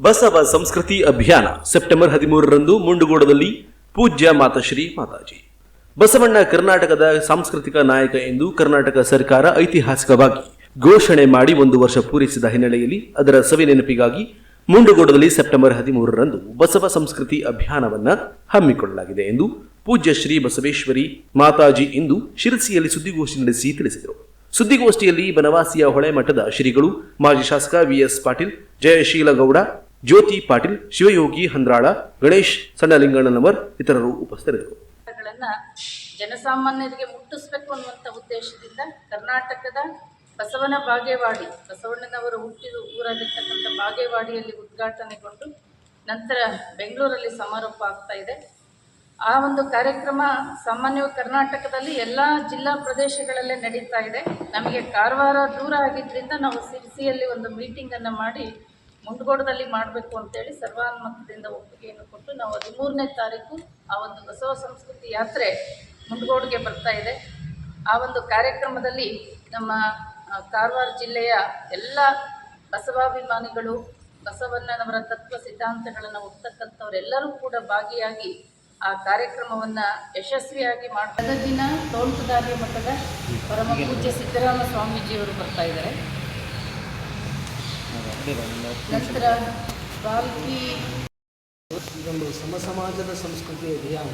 ಬಸವ ಸಂಸ್ಕೃತಿ ಅಭಿಯಾನ ಸೆಪ್ಟೆಂಬರ್ ಹದಿಮೂರರಂದು ಮುಂಡುಗೋಡದಲ್ಲಿ ಪೂಜ್ಯ ಮಾತಾಶ್ರೀ ಮಾತಾಜಿ. ಬಸವಣ್ಣ ಕರ್ನಾಟಕದ ಸಾಂಸ್ಕೃತಿಕ ನಾಯಕ ಎಂದು ಕರ್ನಾಟಕ ಸರ್ಕಾರ ಐತಿಹಾಸಿಕವಾಗಿ ಘೋಷಣೆ ಮಾಡಿ ಒಂದು ವರ್ಷ ಪೂರೈಸಿದ ಹಿನ್ನೆಲೆಯಲ್ಲಿ ಅದರ ಸವಿ ನೆನಪಿಗಾಗಿ ಮುಂಡುಗೋಡದಲ್ಲಿ ಸೆಪ್ಟೆಂಬರ್ ಹದಿಮೂರರಂದು ಬಸವ ಸಂಸ್ಕೃತಿ ಅಭಿಯಾನವನ್ನ ಹಮ್ಮಿಕೊಳ್ಳಲಾಗಿದೆ ಎಂದು ಪೂಜ್ಯ ಶ್ರೀ ಬಸವೇಶ್ವರಿ ಮಾತಾಜಿ ಇಂದು ಶಿರಸಿಯಲ್ಲಿ ಸುದ್ದಿಗೋಷ್ಠಿ ನಡೆಸಿ ತಿಳಿಸಿದರು. ಸುದ್ದಿಗೋಷ್ಠಿಯಲ್ಲಿ ಬನವಾಸಿಯ ಹೊಳೆ ಮಠದ ಶ್ರೀಗಳು ಮಾಜಿ ಶಾಸಕ ವಿಎಸ್ ಪಾಟೀಲ್, ಜಯಶೀಲಗೌಡ ಜ್ಯೋತಿ ಪಾಟೀಲ್, ಶಿವಯೋಗಿ ಹಂದ್ರಾಳ, ಗಣೇಶ್ ಸಣ್ಣಲಿಂಗಣ್ಣನವರ್ ಇತರರು ಉಪಸ್ಥಿತರಿದ್ದರು. ಜನಸಾಮಾನ್ಯರಿಗೆ ಮುಟ್ಟಿಸ್ಬೇಕು ಅನ್ನುವಂಥ ಉದ್ದೇಶದಿಂದ ಕರ್ನಾಟಕದ ಬಸವನ ಬಾಗೇವಾಡಿ, ಬಸವಣ್ಣನವರು ಹುಟ್ಟಿದ ಊರಾಗಿರ್ತಕ್ಕಂಥ ಬಾಗೇವಾಡಿಯಲ್ಲಿ ಉದ್ಘಾಟನೆಗೊಂಡು ನಂತರ ಬೆಂಗಳೂರಲ್ಲಿ ಸಮಾರೋಪ ಆಗ್ತಾ ಇದೆ. ಆ ಒಂದು ಕಾರ್ಯಕ್ರಮ ಸಾಮಾನ್ಯವಾಗಿ ಕರ್ನಾಟಕದಲ್ಲಿ ಎಲ್ಲ ಜಿಲ್ಲಾ ಪ್ರದೇಶಗಳಲ್ಲೇ ನಡೀತಾ ಇದೆ. ನಮಗೆ ಕಾರವಾರ ದೂರ ಆಗಿದ್ದರಿಂದ ನಾವು ಸಿರಿಸಿಯಲ್ಲಿ ಒಂದು ಮೀಟಿಂಗನ್ನು ಮಾಡಿ ಮುಂಡಗೋಡದಲ್ಲಿ ಮಾಡಬೇಕು ಅಂತೇಳಿ ಸರ್ವಾನುಮತದಿಂದ ಒಪ್ಪಿಗೆಯನ್ನು ಕೊಟ್ಟು ನಾವು ಹದಿಮೂರನೇ ತಾರೀಕು ಆ ಒಂದು ಬಸವ ಸಂಸ್ಕೃತಿ ಯಾತ್ರೆ ಮುಂಡಗೋಡಿಗೆ ಬರ್ತಾ ಇದೆ. ಆ ಒಂದು ಕಾರ್ಯಕ್ರಮದಲ್ಲಿ ನಮ್ಮ ಕಾರವಾರ ಜಿಲ್ಲೆಯ ಎಲ್ಲ ಬಸವಾಭಿಮಾನಿಗಳು, ಬಸವಣ್ಣನವರ ತತ್ವ ಸಿದ್ಧಾಂತಗಳನ್ನು ಒಪ್ತಕ್ಕಂಥವರೆಲ್ಲರೂ ಕೂಡ ಭಾಗಿಯಾಗಿ ಆ ಕಾರ್ಯಕ್ರಮವನ್ನು ಯಶಸ್ವಿಯಾಗಿ ಮಾಡಿ ದಿನ ತೋಂಟದಾರ್ಯ ಮಠದ ಪರಮ ಪೂಜ್ಯ ಸಿದ್ದರಾಮ ಸ್ವಾಮೀಜಿಯವರು ಬರ್ತಾ ಇದ್ದಾರೆ. ನಂತರ ಬಾಲ್ಕಿ. ಇದೊಂದು ಸಮ ಸಮಾಜದ ಸಂಸ್ಕೃತಿ ಅಭಿಯಾನ.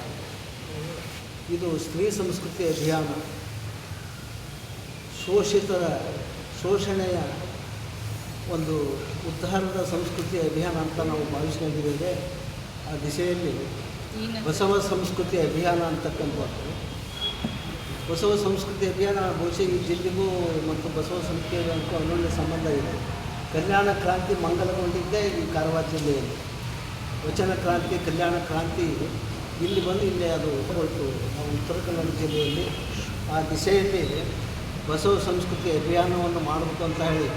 ಇದು ಸ್ತ್ರೀ ಸಂಸ್ಕೃತಿ ಅಭಿಯಾನ. ಶೋಷಿತರ, ಶೋಷಣೆಯ ಒಂದು ಉದ್ಧಾರದ ಸಂಸ್ಕೃತಿ ಅಭಿಯಾನ ಅಂತ ನಾವು ಭಾವಿಸ್ಕೊಂಡಿದ್ದೇವೆ. ಆ ದಿಶೆಯಲ್ಲಿ ಬಸವ ಸಂಸ್ಕೃತಿ ಅಭಿಯಾನ ಅಂತಕ್ಕಂಥದ್ದು. ಬಸವ ಸಂಸ್ಕೃತಿ ಅಭಿಯಾನ ಬಹುಶಃ ಈ ಜಿಲ್ಲೆಗೂ ಮತ್ತು ಬಸವ ಸಂಸ್ಕೃತಿಗೂ ಅನನ್ಯ ಸಂಬಂಧ ಇದೆ. ಕಲ್ಯಾಣ ಕ್ರಾಂತಿ ಮಂಗಲಗೊಂಡಿದ್ದೇ ಈ ಕಾರವಾರ ಜಿಲ್ಲೆಯಲ್ಲಿ. ವಚನ ಕ್ರಾಂತಿ, ಕಲ್ಯಾಣ ಕ್ರಾಂತಿ ಇಲ್ಲಿ ಬಂದು ಇಲ್ಲಿ ಅದು ಹೊರಟು. ನಾವು ಉತ್ತರ ಕನ್ನಡ ಜಿಲ್ಲೆಯಲ್ಲಿ ಆ ದಿಶೆಯಲ್ಲಿ ಬಸವ ಸಂಸ್ಕೃತಿ ಅಭಿಯಾನವನ್ನು ಮಾಡಬೇಕು ಅಂತ ಹೇಳಿ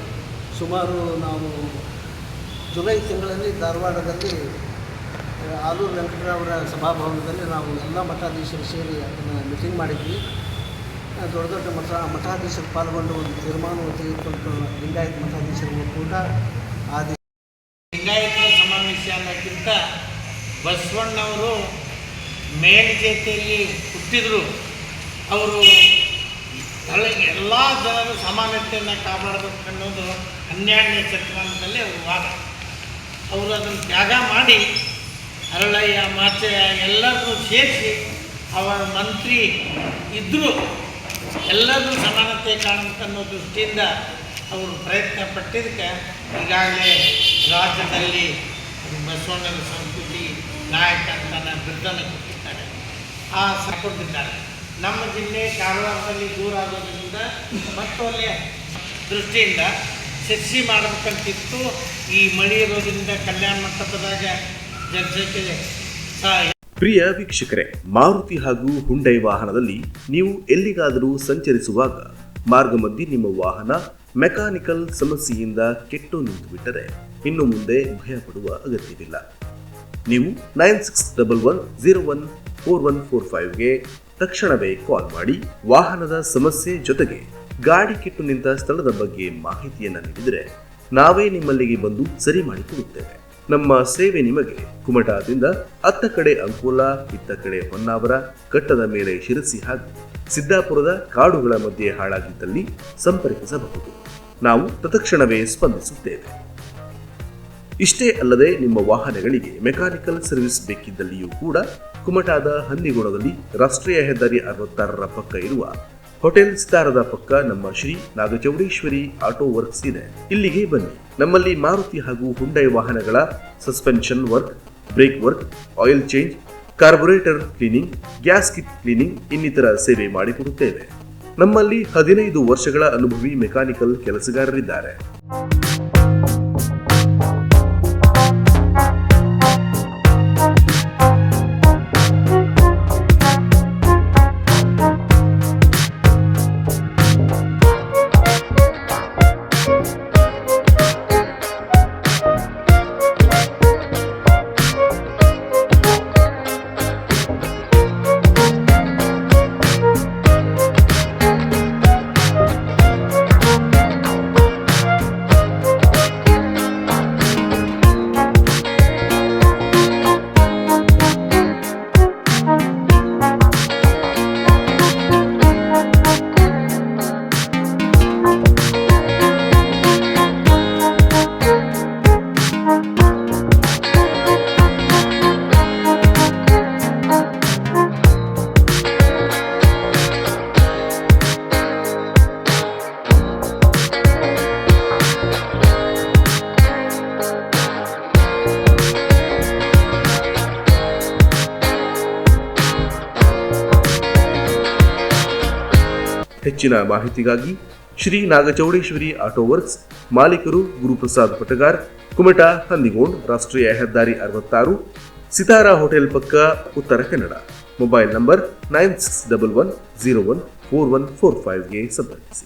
ಸುಮಾರು ನಾವು ಜುಲೈ ತಿಂಗಳಲ್ಲಿ ಧಾರವಾಡದಲ್ಲಿ ಆಲೂರು ವೆಂಕಟರಾವರ ಸಭಾಭವನದಲ್ಲಿ ನಾವು ಎಲ್ಲ ಮಠಾಧೀಶರು ಸೇರಿ ಅದನ್ನು ಮೀಟಿಂಗ್ ಮಾಡಿದ್ವಿ. ದೊಡ್ಡ ದೊಡ್ಡ ಮಠ ಮಠಾಧೀಶರು ಪಾಲ್ಗೊಂಡು ಒಂದು ತೀರ್ಮಾನವನ್ನು ತೆಗೆದುಕೊಂಡು ಲಿಂಗಾಯತ ಮಠಾಧೀಶರು ಕೂಡ ಆ ದಿ- ಲಿಂಗಾಯತರ ಸಮಾವೇಶ ಅನ್ನೋಕ್ಕಿಂತ ಬಸವಣ್ಣವರು ಮೇಲ್ಜೇತಿಯಲ್ಲಿ ಹುಟ್ಟಿದ್ರು. ಅವರು ಎಲ್ಲ ಜನರು ಸಮಾನತೆಯನ್ನು ಕಾಪಾಡಬೇಕು ಅನ್ನೋದು ಹನ್ನೆರಡನೇ ಶತಮಾನದಲ್ಲಿ ಅವರು ವಾದ. ಅವರು ಅದನ್ನು ತ್ಯಾಗ ಮಾಡಿ ಅರಳಯ್ಯ, ಮಾಚಯ್ಯ ಎಲ್ಲರನ್ನೂ ಸೇರಿಸಿ ಅವರ ಮಂತ್ರಿ ಇದ್ದರೂ ಎಲ್ಲರೂ ಸಮಾನತೆ ಕಾಣಬೇಕನ್ನೋ ದೃಷ್ಟಿಯಿಂದ ಅವರು ಪ್ರಯತ್ನ ಪಟ್ಟಿದ್ದಕ್ಕೆ ಈಗಾಗಲೇ ರಾಜ್ಯದಲ್ಲಿ ಬಸವಣ್ಣನ ಸಂಸ್ಕೃತಿ ನಾಯಕ ಅಂತ ಬಿರುದನ್ನು ಕೊಟ್ಟಿದ್ದಾರೆ. ಆ ಕೊಟ್ಟಿದ್ದಾರೆ. ನಮ್ಮ ಜಿಲ್ಲೆ ಕಾರವಾರದಲ್ಲಿ ದೂರ ಆಗೋದ್ರಿಂದ ಮತ್ತೊಳ್ಳೆ ದೃಷ್ಟಿಯಿಂದ ಶಿರ್ಸಿ ಮಾಡಬೇಕಂತಿತ್ತು. ಈ ಮಳೆ ಇರೋದ್ರಿಂದ ಕಲ್ಯಾಣ ಮಂಟಪದಾಗ ಜನಸಂಖ್ಯೆ ಸಹ ಪ್ರಿಯ ವೀಕ್ಷಕರೇ, ಮಾರುತಿ ಹಾಗೂ ಹುಂಡೈ ವಾಹನದಲ್ಲಿ ನೀವು ಎಲ್ಲಿಗಾದರೂ ಸಂಚರಿಸುವಾಗ ಮಾರ್ಗ ಮಧ್ಯೆ ನಿಮ್ಮ ವಾಹನ ಮೆಕ್ಯಾನಿಕಲ್ ಸಮಸ್ಯೆಯಿಂದ ಕೆಟ್ಟು ನಿಂತು ಬಿಟ್ಟರೆ ಇನ್ನು ಮುಂದೆ ಭಯ ಪಡುವ ಅಗತ್ಯವಿಲ್ಲ. ನೀವು nine six double one zero one four one four ಫೈವ್ಗೆ ತಕ್ಷಣವೇ ಕಾಲ್ ಮಾಡಿ ವಾಹನದ ಸಮಸ್ಯೆ ಜೊತೆಗೆ ಗಾಡಿ ಕೆಟ್ಟು ನಿಂತ ಸ್ಥಳದ ಬಗ್ಗೆ ಮಾಹಿತಿಯನ್ನು ನೀಡಿದರೆ ನಾವೇ ನಿಮ್ಮಲ್ಲಿಗೆ ಬಂದು ಸರಿ ಮಾಡಿಕೊಡುತ್ತೇವೆ. ನಮ್ಮ ಸೇವೆ ನಿಮಗೆ. ಕುಮಟಾದಿಂದ ಅತ್ತ ಕಡೆ ಅಂಕೋಲ, ಇತ್ತ ಕಡೆ ಹೊನ್ನಾವರ ಕಟ್ಟದ ಮೇಲೆ ಶಿರಸಿ ಹಾಗೂ ಸಿದ್ದಾಪುರದ ಕಾಡುಗಳ ಮಧ್ಯೆ ಹಾಳಾಗಿದ್ದಲ್ಲಿ ಸಂಪರ್ಕಿಸಬಹುದು. ನಾವು ತತ್ಕ್ಷಣವೇ ಸ್ಪಂದಿಸುತ್ತೇವೆ. ಇಷ್ಟೇ ಅಲ್ಲದೆ ನಿಮ್ಮ ವಾಹನಗಳಿಗೆ ಮೆಕ್ಯಾನಿಕಲ್ ಸರ್ವಿಸ್ ಬೇಕಿದ್ದಲ್ಲಿಯೂ ಕೂಡ ಕುಮಟಾದ ಹಂದಿಗೋಣದಲ್ಲಿ ರಾಷ್ಟ್ರೀಯ ಹೆದ್ದಾರಿ ಅರವತ್ತಾರರ ಪಕ್ಕ ಇರುವ ಹೋಟೆಲ್ ಸಿತಾರದ ಪಕ್ಕ ನಮ್ಮ ಶ್ರೀ ನಾಗಚೌಡೇಶ್ವರಿ ಆಟೋ ವರ್ಕ್ಸ್ ಇದೆ. ಇಲ್ಲಿಗೆ ಬನ್ನಿ. ನಮ್ಮಲ್ಲಿ ಮಾರುತಿ ಹಾಗೂ ಹುಂಡೈ ವಾಹನಗಳ suspension work brake work oil change carburettor cleaning gas kit cleaning ಇನ್ನಿತರ ಸೇವೆ ಮಾಡಿಕೊಡುತ್ತೇವೆ. ನಮ್ಮಲ್ಲಿ ಹದಿನೈದು ವರ್ಷಗಳ ಅನುಭವಿ ಮೆಕ್ಯಾನಿಕಲ್ ಕೆಲಸಗಾರರಿದ್ದಾರೆ. ಹೆಚ್ಚಿನ ಮಾಹಿತಿಗಾಗಿ ಶ್ರೀ ನಾಗಚೌಡೇಶ್ವರಿ ಆಟೋ ವರ್ಕ್ಸ್ ಮಾಲೀಕರು ಗುರುಪ್ರಸಾದ್ ಪಟಗಾರ್, ಕುಮಟಾ, ಹಂದಿಗೋಂಡ್, ರಾಷ್ಟ್ರೀಯ ಹೆದ್ದಾರಿ ಅರವತ್ತಾರು, ಸಿತಾರಾ ಹೋಟೆಲ್ ಪಕ್ಕ Uttara Kannada. Mobile number nine six double one zero one four one four ಫೈವ್ಗೆ ಸಂಪರ್ಕಿಸಿ.